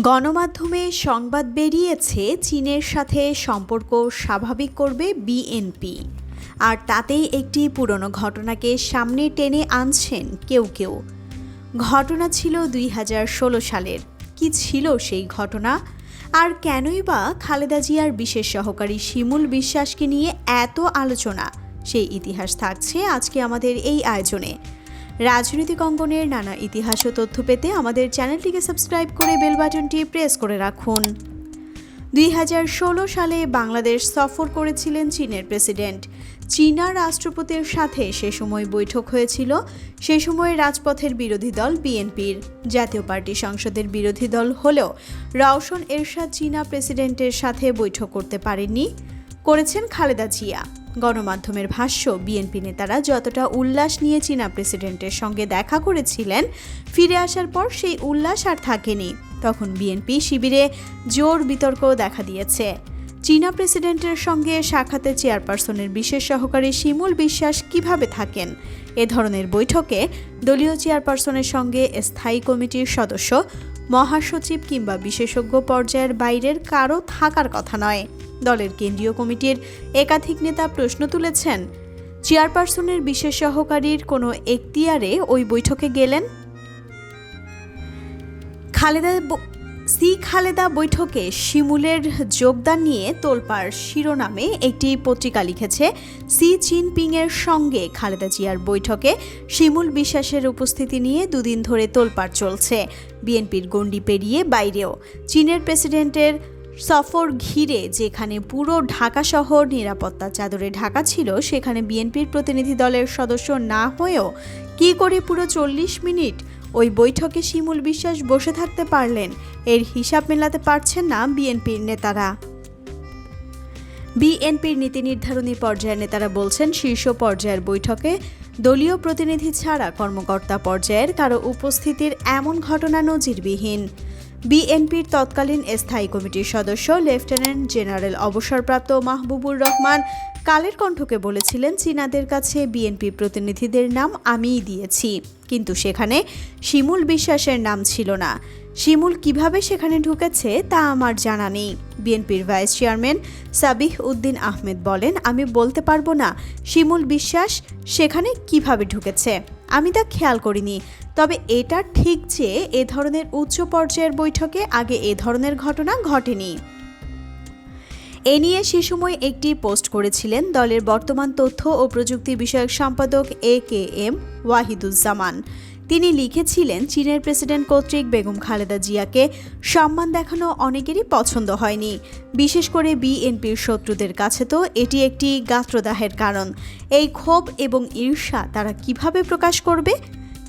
গণমাধ্যমে সংবাদ বেরিয়েছে, চীনের সাথে সম্পর্ক স্বাভাবিক করবে বিএনপি। আর তাতেই একটি পুরনো ঘটনাকে সামনে টেনে আনছেন কেউ কেউ। ঘটনা ছিল দুই হাজার ষোলো সালের। কি ছিল সেই ঘটনা? আর কেনই বা খালেদা জিয়ার বিশেষ সহকারী শিমুল বিশ্বাসকে নিয়ে এত আলোচনা? সেই ইতিহাস থাকছে আজকে আমাদের এই আয়োজনে। রাজনৈতিক অঙ্গনের নানা ইতিহাস ও তথ্য পেতে আমাদের চ্যানেলটিকে সাবস্ক্রাইব করে বেল বাটনটি প্রেস করে রাখুন। দুই হাজার ষোলো সালে বাংলাদেশ সফর করেছিলেন চীনের প্রেসিডেন্ট। চীনা রাষ্ট্রপতির সাথে সে সময় বৈঠক হয়েছিল। সে সময় রাজপথের বিরোধী দল বিএনপির। জাতীয় পার্টি সংসদের বিরোধী দল হলেও রওশন এরশাদ চীনা প্রেসিডেন্টের সাথে বৈঠক করতে পারেননি। করেছেন খালেদা জিয়া। গণমাধ্যমের ভাষ্য বিএনপি নেতারা যতটা উল্লাস নিয়ে চীনা প্রেসিডেন্টের সঙ্গে দেখা করেছিলেন, ফিরে আসার পর সেই উল্লাস আর থাকেনি। তখন বিএনপি শিবিরে জোর বিতর্ক দেখা দিয়েছে। চীনা প্রেসিডেন্টের সঙ্গে সাক্ষাতে চেয়ারপারসনের বিশেষ সহকারী শিমুল বিশ্বাস কীভাবে থাকেন? এ ধরনের বৈঠকে দলীয় চেয়ারপারসনের সঙ্গে স্থায়ী কমিটির সদস্য মহাসচিব কিংবা বিশেষজ্ঞ পর্যায়ের বাইরের কারও থাকার কথা নয়। দলের কেন্দ্রীয় কমিটির একাধিক নেতা প্রশ্ন তুলেছেন। চেয়ারপারসনের বিশেষ সহকারীর কোনো এখতিয়ারে ওই বৈঠকে গেলেন? খালেদা সি খালেদা বৈঠকে শিমুলের যোগদান নিয়ে তোলপাড় শিরোনামে একটি পত্রিকা লিখেছে, সি জিনপিংয়ের সঙ্গে খালেদা জিয়ার বৈঠকে শিমুল বিশ্বাসের উপস্থিতি নিয়ে দুদিন ধরে তোলপাড় চলছে। বিএনপির গণ্ডি পেরিয়ে বাইরেও। চীনের প্রেসিডেন্টের সফর ঘিরে যেখানে পুরো ঢাকা শহর নিরাপত্তা চাদরে ঢাকা ছিল, সেখানে বিএনপির প্রতিনিধি দলের সদস্য না হয়েও কী করে পুরো চল্লিশ মিনিট ওই বৈঠকে শিমুল বিশ্বাস বসে থাকতে পারলেন। এর হিসাব মেলাতে পারছেন না বিএনপির নেতারা। বিএনপির নীতি নির্ধারণী পর্যায়ের নেতারা বলছেন, শীর্ষ পর্যায়ের বৈঠকে দলীয় প্রতিনিধি ছাড়া কর্মকর্তা পর্যায়ের কারও উপস্থিতির এমন ঘটনা নজিরবিহীন। বিএনপির তৎকালীন স্থায়ী কমিটির সদস্য, লেফটেন্যান্ট জেনারেল অবসরপ্রাপ্ত মাহবুবুর রহমান, কালের কণ্ঠকে বলেছিলেন, চীনাদের কাছে বিএনপি প্রতিনিধিদের নাম আমিই দিয়েছি। কিন্তু সেখানে শিমুল বিশ্বাসের নাম ছিল না। শিমুল কীভাবে সেখানে ঢুকেছে তা আমার জানা নেই। বিএনপির ভাইস চেয়ারম্যান সাবিহ উদ্দিন আহমেদ বলেন, আমি বলতে পারব না শিমুল বিশ্বাস সেখানে কীভাবে ঢুকেছে। আমি তা খেয়াল করিনি। তবে এটা ঠিক যে এ ধরনের উচ্চ পর্যায়ের বৈঠকে আগে এ ধরনের ঘটনা ঘটেনি। এ নিয়ে সে সময় একটি পোস্ট করেছিলেন দলের বর্তমান তথ্য ও প্রযুক্তি বিষয়ক সম্পাদক এ কে এম ওয়াহিদুজ্জামান। তিনি লিখেছিলেন, চীনের প্রেসিডেন্ট কর্তৃক বেগম খালেদা জিয়াকে সম্মান দেখানো অনেকেরই পছন্দ হয়নি। বিশেষ করে বিএনপির শত্রুদের কাছে তো এটি একটি গাত্রদাহের কারণ। এই ক্ষোভ এবং ঈর্ষা তারা কীভাবে প্রকাশ করবে?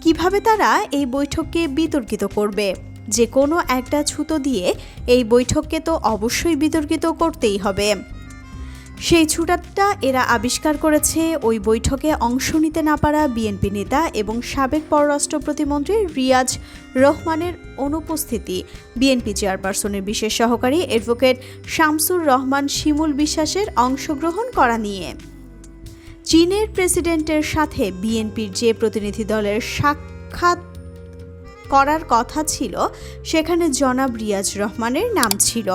কীভাবে তারা এই বৈঠককে বিতর্কিত করবে? যে কোনো একটা ছুতো দিয়ে এই বৈঠককে তো অবশ্যই বিতর্কিত করতেই হবে। সেই ছুটাটা এরা আবিষ্কার করেছে ওই বৈঠকে অংশ নিতে না পারা বিএনপি নেতা এবং সাবেক পররাষ্ট্র প্রতিমন্ত্রী রিয়াজ রহমানের অনুপস্থিতি। বিএনপি চেয়ারপারসনের বিশেষ সহকারী অ্যাডভোকেট শামসুর রহমান শিমুল বিশ্বাসের অংশগ্রহণ করা নিয়ে। চীনের প্রেসিডেন্টের সাথে বিএনপির যে প্রতিনিধি দলের সাক্ষাৎ করার কথা ছিল, সেখানে জনাব রিয়াজ রহমানের নাম ছিল।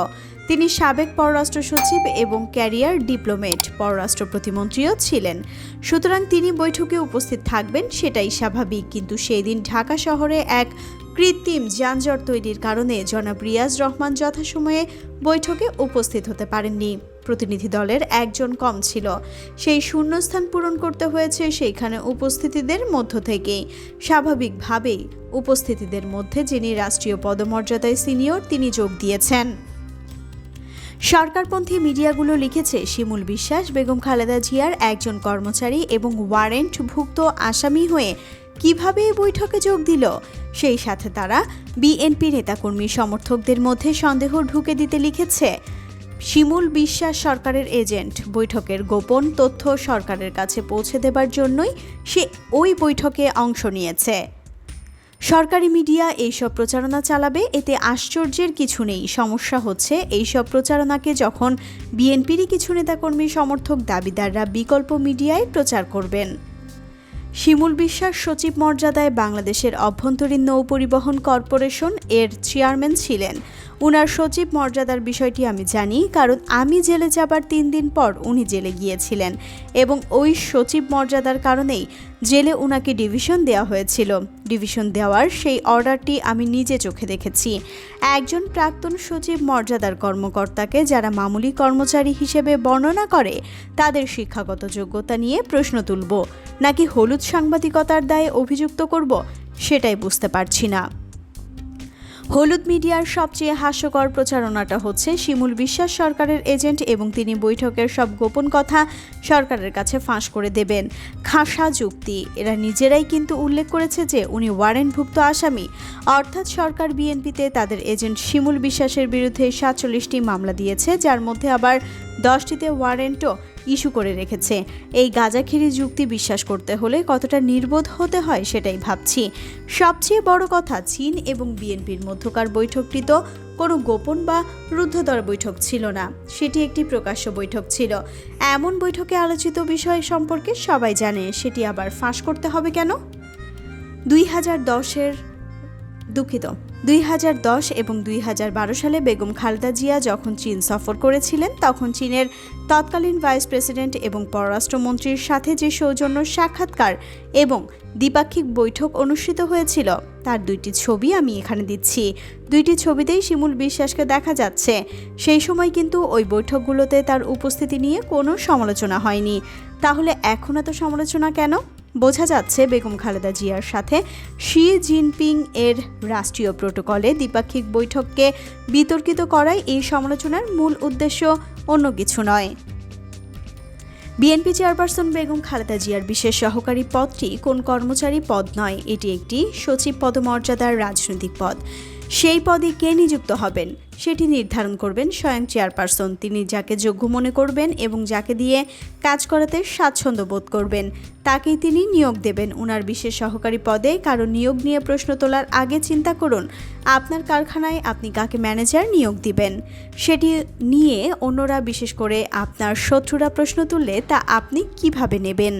তিনি সাবেক পররাষ্ট্র সচিব এবং ক্যারিয়ার ডিপ্লোমেট, পররাষ্ট্র প্রতিমন্ত্রীও ছিলেন। সুতরাং তিনি বৈঠকে উপস্থিত থাকবেন সেটাই স্বাভাবিক, কিন্তু সেই দিন ঢাকা শহরে এক কৃত্রিম যানজট তৈরির কারণে জনাব রিয়াজ রহমান যথাসময়ে বৈঠকে উপস্থিত হতে পারেননি। প্রতিনিধি দলের একজন কম ছিল। সেই শূন্যস্থান পূরণ করতে হয়েছে সেইখানে উপস্থিতিদের মধ্য থেকেই। স্বাভাবিকভাবেই উপস্থিতিদের মধ্যে যিনি রাষ্ট্রীয় পদমর্যাদায় সিনিয়র, তিনি যোগ দিয়েছেন। সরকারপন্থী মিডিয়াগুলো লিখেছে, শিমুল বিশ্বাস, বেগম খালেদা জিয়ার একজন কর্মচারী এবং ওয়ারেন্টভুক্ত আসামি হয়ে কীভাবে এই বৈঠকে যোগ দিল? সেই সাথে তারা বিএনপি নেতাকর্মী সমর্থকদের মধ্যে সন্দেহ ঢুকে দিতে লিখেছে শিমুল বিশ্বাস সরকারের এজেন্ট। বৈঠকের গোপন তথ্য সরকারের কাছে পৌঁছে দেবার জন্যই সে ওই বৈঠকে অংশ নিয়েছে। সরকারি মিডিয়া এইসব প্রচারণা চালাবে, এতে আশ্চর্যের কিছু নেই। সমস্যা হচ্ছে, এইসব প্রচারণাকে যখন বিএনপিরই কিছু নেতাকর্মী সমর্থক দাবিদাররা বিকল্প মিডিয়ায় প্রচার করবেন। শিমুল বিশ্বাস সচিব মর্যাদায় বাংলাদেশের অভ্যন্তরীণ নৌ পরিবহন কর্পোরেশন এর চেয়ারম্যান ছিলেন। উনার সচিব মর্যাদার বিষয়টি আমি জানি, কারণ আমি জেলে যাবার তিন দিন পর উনি জেলে গিয়েছিলেন এবং ওই সচিব মর্যাদার কারণেই জেলে উনাকে ডিভিশন দেওয়া হয়েছিল। ডিভিশন দেওয়ার সেই অর্ডারটি আমি নিজে চোখে দেখেছি। একজন প্রাক্তন সচিব মর্যাদার কর্মকর্তাকে যারা মামুলি কর্মচারী হিসেবে বর্ণনা করে, তাদের শিক্ষাগত যোগ্যতা নিয়ে প্রশ্ন তুলব। নাকি হলুদ সাংবাদিকতার দায়ে অভিযুক্ত করব, সেটাই বুঝতে পারছি না। হলুদ মিডিয়ার সবচেয়ে হাস্যকর প্রচারণাটা হচ্ছে শিমুল বিশ্বাস সরকারের এজেন্ট এবং তিনি বৈঠকের সব গোপন কথা সরকারের কাছে ফাঁস করে দেবেন। খাসা যুক্তি। এরা নিজেরাই কিন্তু উল্লেখ করেছে যে উনি ওয়ারেন্টভুক্ত আসামি। অর্থাৎ সরকার বিএনপিতে তাদের এজেন্ট শিমুল বিশ্বাসের বিরুদ্ধে সাতচল্লিশটি মামলা দিয়েছে, যার মধ্যে আবার দশটিতে ওয়ারেন্টও ইস্যু করে রেখেছে। এই গাজাখিরি যুক্তি বিশ্বাস করতে হলে কতটা নির্বোধ হতে হয় সেটাই ভাবছি। সবচেয়ে বড় কথা, চীন এবং বিএনপির মধ্যকার বৈঠকটি তো কোনো গোপন বা রুদ্ধদ্বার বৈঠক ছিল না। সেটি একটি প্রকাশ্য বৈঠক ছিল। এমন বৈঠকে আলোচিত বিষয় সম্পর্কে সবাই জানে, সেটি আবার ফাঁস করতে হবে কেন? দুই হাজার দশের দুঃখিত। দুই হাজার দশ এবং দুই হাজার বারো সালে বেগম খালেদা জিয়া যখন চীন সফর করেছিলেন, তখন চীনের তৎকালীন ভাইস প্রেসিডেন্ট এবং পররাষ্ট্রমন্ত্রীর সাথে যে সৌজন্য সাক্ষাৎকার এবং দ্বিপাক্ষিক বৈঠক অনুষ্ঠিত হয়েছিল, তার দুইটি ছবি আমি এখানে দিচ্ছি। দুইটি ছবিতেই শিমুল বিশ্বাসকে দেখা যাচ্ছে। সেই সময় কিন্তু ওই বৈঠকগুলোতে তার উপস্থিতি নিয়ে কোনো সমালোচনা হয়নি। তাহলে এখন এত সমালোচনা কেন? বোঝা যাচ্ছে বেগম খালেদা জিয়ার সাথে শি জিনপিং এর রাষ্ট্রীয় প্রোটোকলে দ্বিপাক্ষিক বৈঠককে বিতর্কিত করাই এই সমালোচনার মূল উদ্দেশ্য, অন্য কিছু নয়। বিএনপি চেয়ারপারসন বেগম খালেদা জিয়ার বিশেষ সহকারী পদটি কোন কর্মচারী পদ নয়, এটি একটি সচিব পদমর্যাদার রাজনৈতিক পদ। সেই পদে কে নিযুক্ত হবেন সেটি নির্ধারণ করবেন স্বয়ং চেয়ারপারসন। তিনি যাকে যোগ্য মনে করবেন এবং যাকে দিয়ে কাজ করাতে স্বাচ্ছন্দ্য বোধ করবেন, তাকেই তিনি নিয়োগ দেবেন। উনার বিশেষ সহকারী পদে কারও নিয়োগ নিয়ে প্রশ্ন তোলার আগে চিন্তা করুন, আপনার কারখানায় আপনি কাকে ম্যানেজার নিয়োগ দিবেন? সেটি নিয়ে অন্যরা, বিশেষ করে আপনার শত্রুরা প্রশ্ন তুললে তা আপনি কীভাবে নেবেন?